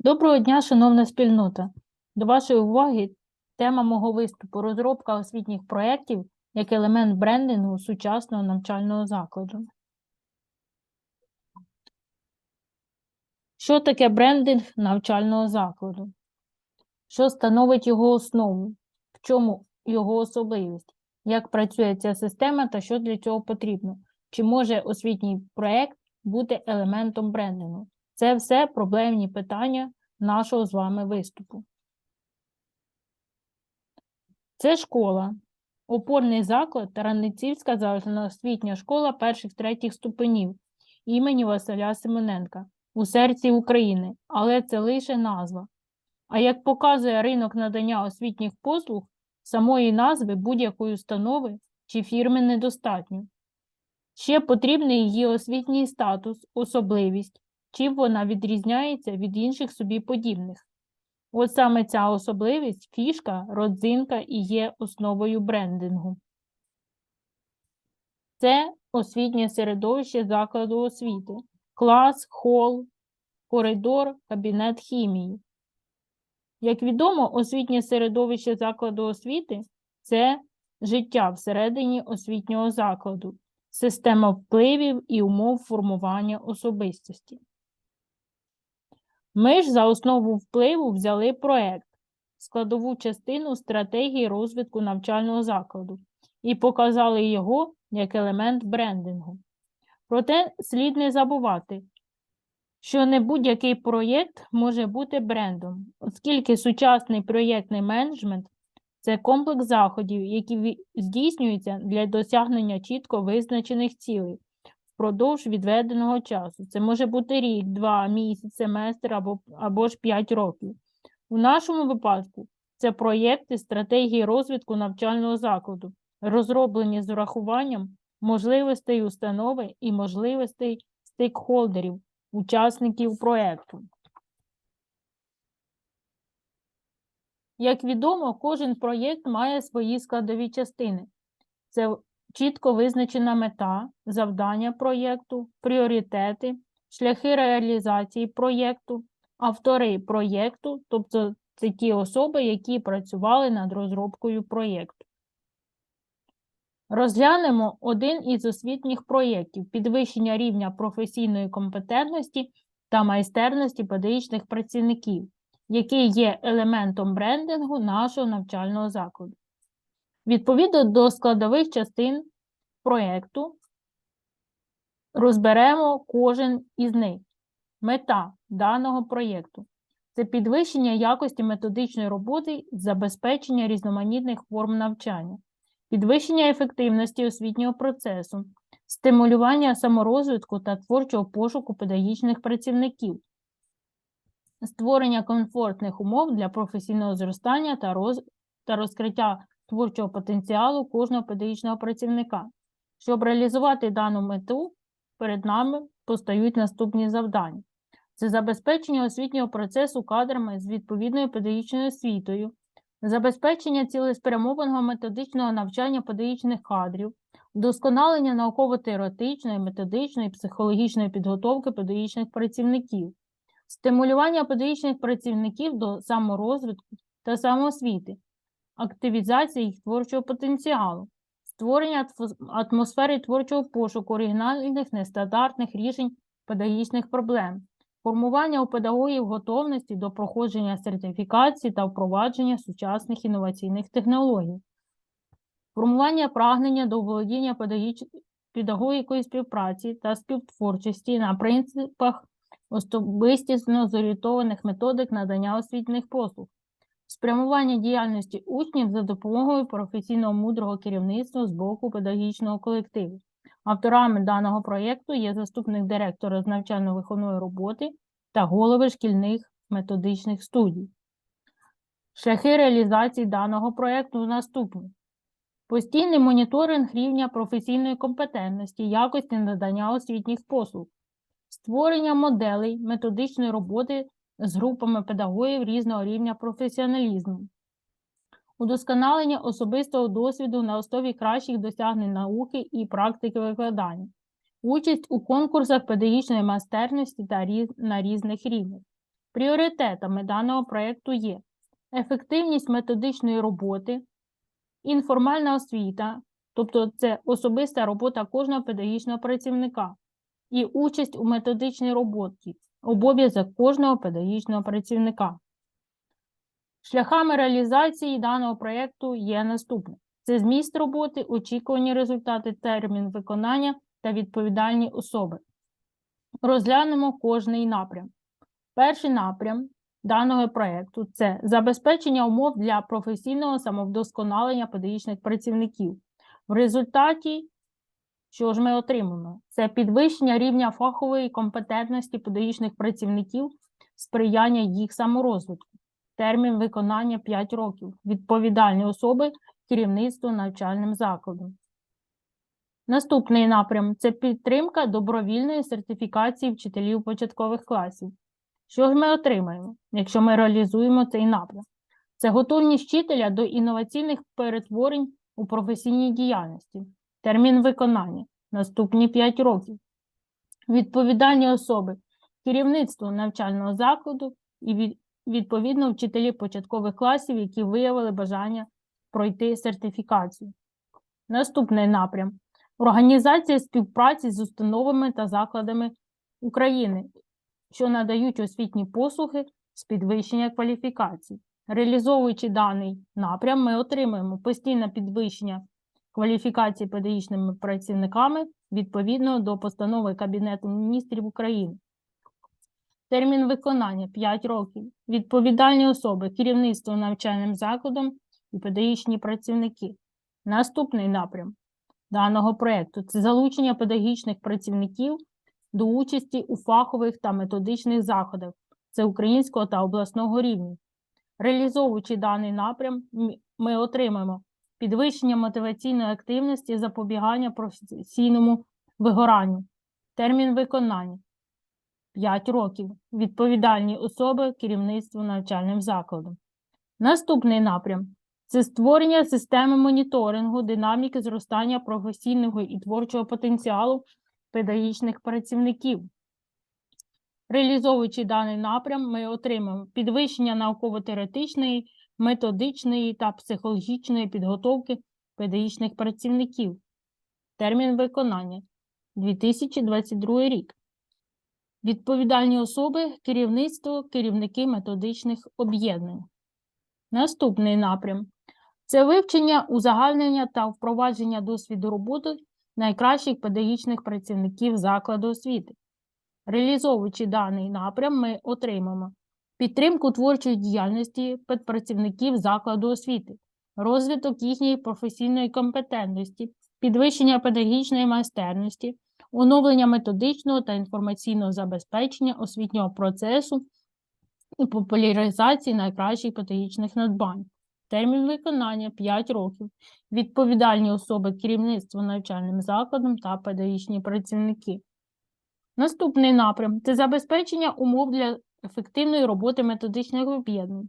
Доброго дня, шановна спільнота. До вашої уваги тема мого виступу розробка освітніх проєктів як елемент брендингу сучасного навчального закладу. Що таке брендинг навчального закладу? Що становить його основу? В чому його особливість? Як працює ця система та що для цього потрібно? Чи може освітній проєкт бути елементом брендингу? Це все проблемні питання нашого з вами виступу. Це школа, опорний заклад Таранницівська загальноосвітня школа перших третіх ступенів імені Василя Симоненка у серці України, але це лише назва. А як показує ринок надання освітніх послуг, самої назви будь-якої установи чи фірми недостатньо. Ще потрібний її освітній статус, особливість, чим вона відрізняється від інших собі подібних. От саме ця особливість, фішка, родзинка і є основою брендингу. Це освітнє середовище закладу освіти, клас, хол, коридор, кабінет хімії. Як відомо, освітнє середовище закладу освіти це життя всередині освітнього закладу, система впливів і умов формування особистості. Ми ж за основу впливу взяли проект, складову частину стратегії розвитку навчального закладу і показали його як елемент брендингу. Проте слід не забувати, що не будь-який проєкт може бути брендом, оскільки сучасний проєктний менеджмент це комплекс заходів, які здійснюються для досягнення чітко визначених цілей впродовж відведеного часу. Це може бути рік, два, місяць, семестр або, або ж п'ять років. У нашому випадку це проєкти стратегії розвитку навчального закладу, розроблені з урахуванням можливостей установи і можливостей стейкхолдерів, учасників проєкту. Як відомо, кожен проєкт має свої складові частини. Це чітко визначена мета, завдання проєкту, пріоритети, шляхи реалізації проєкту, автори проєкту, тобто це ті особи, які працювали над розробкою проєкту. Розглянемо один із освітніх проєктів підвищення рівня професійної компетентності та майстерності педагогічних працівників, який є елементом брендингу нашого навчального закладу. Відповідно до складових частин проєкту розберемо кожен із них. Мета даного проєкту це підвищення якості методичної роботи, забезпечення різноманітних форм навчання, підвищення ефективності освітнього процесу, стимулювання саморозвитку та творчого пошуку педагогічних працівників, створення комфортних умов для професійного зростання та, роз... та розкриття творчого потенціалу кожного педагогічного працівника. Щоб реалізувати дану мету, перед нами постають наступні завдання. Це забезпечення освітнього процесу кадрами з відповідною педагогічною освітою, забезпечення цілеспрямованого методичного навчання педагогічних кадрів, вдосконалення науково-теоретичної, методичної, психологічної підготовки педагогічних працівників, стимулювання педагогічних працівників до саморозвитку та самоосвіти, активізація їх творчого потенціалу, створення атмосфери творчого пошуку оригінальних нестандартних рішень педагогічних проблем, формування у педагогів готовності до проходження сертифікації та впровадження сучасних інноваційних технологій, формування прагнення до володіння педагогіч... педагогікою співпраці та співтворчості на принципах особистісно зорієнтованих методик надання освітніх послуг, спрямування діяльності учнів за допомогою професійного мудрого керівництва з боку педагогічного колективу. Авторами даного проєкту є заступник директора з навчально-виховної роботи та голови шкільних методичних студій. Шляхи реалізації даного проєкту наступні. Постійний моніторинг рівня професійної компетентності, якості надання освітніх послуг, створення моделей методичної роботи з групами педагогів різного рівня професіоналізму, удосконалення особистого досвіду на основі кращих досягнень науки і практики викладання, участь у конкурсах педагогічної майстерності та різ- на різних рівнях, Пріоритетами даного проєкту є ефективність методичної роботи, інформальна освіта, тобто це особиста робота кожного педагогічного працівника, і участь у методичній роботі, обов'язок кожного педагогічного працівника. Шляхами реалізації даного проєкту є наступне: це зміст роботи, очікувані результати, термін виконання та відповідальні особи. Розглянемо кожний напрям. Перший напрям даного проєкту це забезпечення умов для професійного самовдосконалення педагогічних працівників. В результаті, що ж ми отримаємо? Це підвищення рівня фахової компетентності педагогічних працівників, сприяння їх саморозвитку. Термін виконання 5 років. Відповідальні особи керівництво навчальним закладом. Наступний напрям це підтримка добровільної сертифікації вчителів початкових класів. Що ж ми отримаємо, якщо ми реалізуємо цей напрям? Це готовність вчителя до інноваційних перетворень у професійній діяльності. Термін виконання наступні 5 років. Відповідальні особи керівництво навчального закладу і відповідно вчителі початкових класів, які виявили бажання пройти сертифікацію. Наступний напрям організація співпраці з установами та закладами України, що надають освітні послуги з підвищення кваліфікації. Реалізовуючи даний напрям, ми отримуємо постійне підвищення кваліфікації педагогічними працівниками відповідно до постанови Кабінету міністрів України. Термін виконання 5 років. Відповідальні особи, керівництво навчальним закладом і педагогічні працівники. Наступний напрям даного проєкту це залучення педагогічних працівників до участі у фахових та методичних заходах це українського та обласного рівня. Реалізовуючи даний напрям, ми отримаємо підвищення мотиваційної активності, запобігання професійному вигоранню, термін виконання 5 років. Відповідальні особи керівництво навчальним закладом. Наступний напрям це створення системи моніторингу динаміки зростання професійного і творчого потенціалу педагогічних працівників. Реалізовуючи даний напрям, ми отримаємо підвищення науково-теоретичної, методичної та психологічної підготовки педагогічних працівників. Термін виконання 2022 рік. Відповідальні особи, керівництво, керівники методичних об'єднань. Наступний напрям це вивчення, узагальнення та впровадження досвіду роботи найкращих педагогічних працівників закладу освіти. Реалізовуючи даний напрям, ми отримаємо підтримку творчої діяльності педпрацівників закладу освіти, розвиток їхньої професійної компетентності, підвищення педагогічної майстерності, оновлення методичного та інформаційного забезпечення освітнього процесу і популяризації найкращих педагогічних надбань. Термін виконання 5 років. Відповідальні особи керівництва навчальним закладом та педагогічні працівники. Наступний напрям це забезпечення умов для ефективної роботи методичних об'єднань.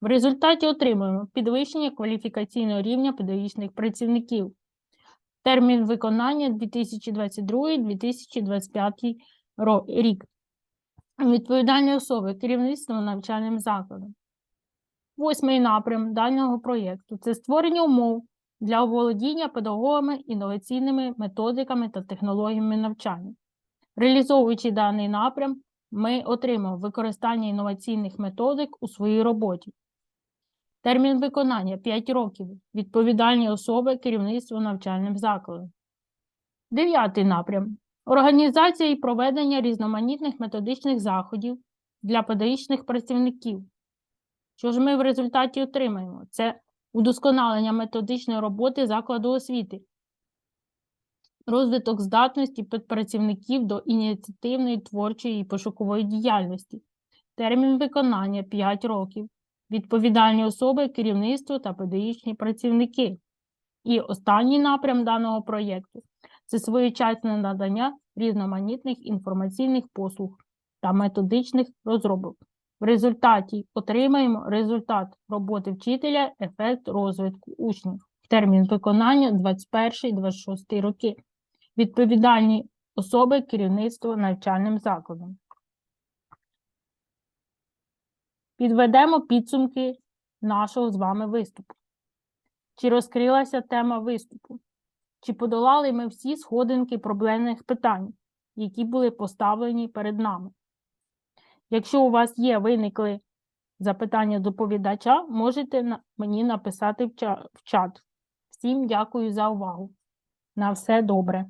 В результаті отримуємо підвищення кваліфікаційного рівня педагогічних працівників. Термін виконання 2022-2025 рік. Відповідальні особи керівництво навчальним закладом. Восьмий напрям даного проєкту це створення умов для оволодіння педагогами інноваційними методиками та технологіями навчання. Реалізовуючи даний напрям, ми отримаємо використання інноваційних методик у своїй роботі. Термін виконання 5 років. Відповідальні особи керівництво навчальним закладом. Дев'ятий напрям. Організація і проведення різноманітних методичних заходів для педагогічних працівників. Що ж ми в результаті отримаємо? Це удосконалення методичної роботи закладу освіти, розвиток здатності працівників до ініціативної, творчої і пошукової діяльності, термін виконання 5 років, відповідальні особи, керівництво та педагогічні працівники. І останній напрям даного проєкту це своєчасне надання різноманітних інформаційних послуг та методичних розробок. В результаті отримаємо результат роботи вчителя, ефект розвитку учнів. Термін виконання 21-26 роки. Відповідальні особи керівництво навчальним закладом. Підведемо підсумки нашого з вами виступу. Чи розкрилася тема виступу? Чи подолали ми всі сходинки проблемних питань, які були поставлені перед нами? Якщо у вас є виникли запитання доповідача, можете мені написати в чат. Всім дякую за увагу. На все добре.